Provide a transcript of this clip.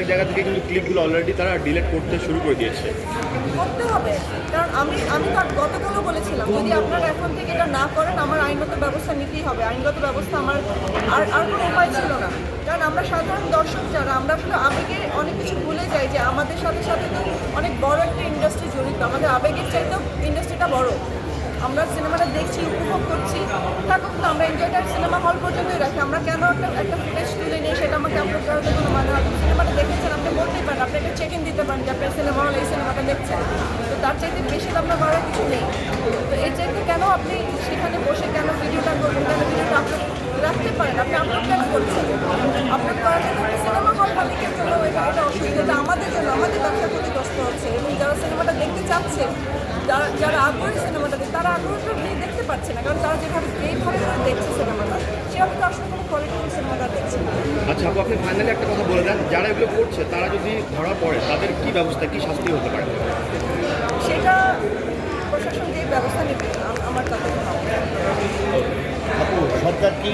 এক জায়গা থেকে কিন্তু ক্লিপগুলো অলরেডি তারা ডিলিট করতে শুরু করে দিয়েছে। করতে হবে। কারণ আমি আমি তো গতকালও বলেছিলাম, যদি আপনারা এখন থেকে এটা না করেন, আমার আইনগত ব্যবস্থা নিতেই হবে। আইনগত ব্যবস্থা আমার আর আর কোনো উপায় ছিল না। কারণ আমরা সাধারণ দর্শক যারা, আমরা আসলে আবেগে অনেক কিছু ভুলে যাই যে আমাদের সাথে সাথে তো অনেক বড় একটা ইন্ডাস্ট্রি জড়িত। আমাদের আবেগের চাইতেও ইন্ডাস্ট্রিটা বড়। আমরা সিনেমাটা দেখছি, উপভোগ করছি। তারপর তো আমরা এনজয়টা সিনেমা হল পর্যন্তই রাখি। আমরা কেন একটা একটা ফুটেজ তুলে নিয়ে সেটা করাতে কোনো মানে না। সিনেমাটা দেখেছেন আপনি? বলতেই পারেন, আপনি একটা চেক ইন দিতে পারেন যে আপনার সিনেমা হল এই সিনেমাটা দেখছেন। তো তার চাইতে বেশি তো আপনার করার কিছু নেই। তো এই চাইতে কেন আপনি সেখানে বসে কেন ভিডিওটা করবেন, কেন ভিডিওটা আপলোড রাখতে পারেন? আপনি আপলোড কেন করছেন? আপলোড করার জন্য সিনেমা হল মালিকের জন্য এটা এটা অসুবিধা আমাদের জন্য, আমাদের ব্যবসা ক্ষতিগ্রস্ত হচ্ছে। এবং যারা সিনেমাটা দেখতে চাচ্ছে, যারা যারা আগ্রহী সিনেমাটা দেখে, তারা আগ্রহটা নিয়ে দেখতে পাচ্ছে না। কারণ তারা যেভাবে যেইভাবে দেখছে সিনেমাটা সেভাবে তো আসলে কোনো কোয়ালিটি না আচ্ছা আপু আপনি ফাইনালি একটা কথা বলে দেন যারা এগুলো করছে তারা যদি ধরা পড়ে তাদের কি ব্যবস্থা কি শাস্তি হতে পারে সেটা প্রশাসন ব্যবস্থা নেবে আমার নেই। আপু সরকার কি